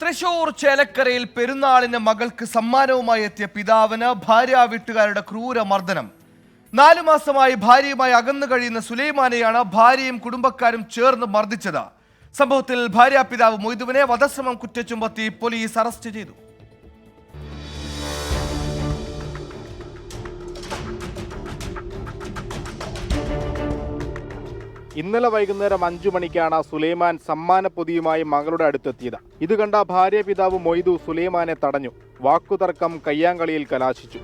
തൃശൂർ ചേലക്കരയിൽ പെരുന്നാളിന് മകൾക്ക് സമ്മാനവുമായി എത്തിയ പിതാവിന് ഭാര്യ വീട്ടുകാരുടെ ക്രൂര മർദ്ദനം നാലു മാസമായി ഭാര്യയുമായി അകന്നു കഴിയുന്ന സുലൈമാനെയാണ് ഭാര്യയും കുടുംബക്കാരും ചേർന്ന് മർദ്ദിച്ചത്. സംഭവത്തിൽ ഭാര്യ പിതാവ് മൊയ്തുവിനെ വധശ്രമം കുറ്റച്ചുമത്തി പോലീസ് അറസ്റ്റ് ചെയ്തു. ഇന്നലെ വൈകുന്നേരം അഞ്ചു മണിക്കാണ് സുലൈമാൻ സമ്മാന പൊതിയുമായി മകളുടെ അടുത്തെത്തിയത്. ഇത് കണ്ട ഭാര്യ പിതാവ് മൊയ്തു സുലൈമാനെ തടഞ്ഞു. വാക്കുതർക്കം കയ്യാങ്കളിയിൽ കലാശിച്ചു.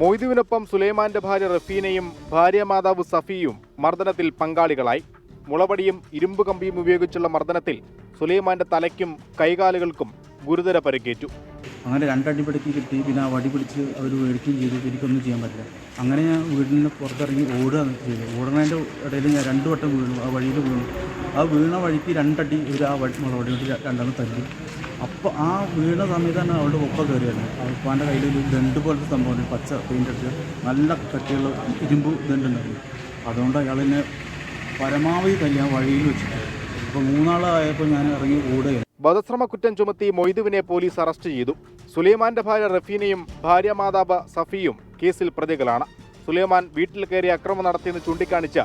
മൊയ്തുവിനൊപ്പം സുലൈമാന്റെ ഭാര്യ റഫീനയും ഭാര്യ മാതാവ് സഫിയും മർദ്ദനത്തിൽ പങ്കാളികളായി. മുളപടിയും ഇരുമ്പ് കമ്പിയും ഉപയോഗിച്ചുള്ള മർദ്ദനത്തിൽ സുലൈമാന്റെ തലയ്ക്കും കൈകാലുകൾക്കും ഗുരുതര പരിക്കേറ്റു. അങ്ങനെ രണ്ടടി പിടിക്ക് കിട്ടി പിന്നെ ആ വടി പിടിച്ച് അവർ മേടിക്കുകയും ചെയ്തു. എനിക്കൊന്നും ചെയ്യാൻ പറ്റില്ല. അങ്ങനെ ഞാൻ വീടിന് പുറത്തിറങ്ങി ഓടുക ചെയ്തു ഓടുന്നതിന്റെ ഇടയിൽ ഞാൻ രണ്ട് വട്ടം വീണു ആ വഴിയിൽ വീണു. ആ വീണ വഴിക്ക് രണ്ടടി ഇവർ ആ വടി മുളവടി കൊണ്ട് രണ്ടെണ്ണം തല്ലി. അപ്പോൾ ആ വീണ സമയത്താണ് അവളുടെ ഒപ്പം കയറിയായിരുന്നു ഉപ്പാന്റെ കയ്യിൽ ഒരു ദണ്ട് പോലത്തെ സംഭവം പച്ച പെയിന്റ് അടിച്ച് നല്ല കട്ടിയുള്ള ഇരുമ്പ് ദണ്ടുണ്ടായിരുന്നു. അതുകൊണ്ട് അയാളെന്നെ പരമാവധി തല്ലി ആ വഴിയിൽ വെച്ചിട്ട്. അപ്പോൾ മൂന്നാളായപ്പോൾ ഞാൻ ഇറങ്ങി ഓടുകയാണ്. വധശ്രമ കുറ്റം ചുമത്തി മൊയ്തുവിനെ പോലീസ് അറസ്റ്റ് ചെയ്തു. സുലൈമാന്റെ ഭാര്യ റഫീനയും ഭാര്യ മാതാവ് സഫിയും കേസിൽ പ്രതികളാണ്. സുലൈമാൻ വീട്ടിൽ കയറി അക്രമം നടത്തിയെന്ന് ചൂണ്ടിക്കാണിച്ച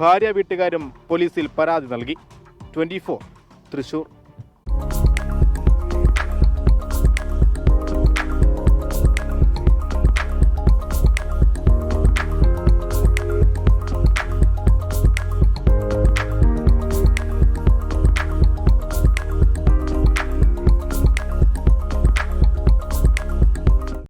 ഭാര്യ വീട്ടുകാരും പോലീസിൽ പരാതി നൽകി. ട്വന്റി തൃശൂർ.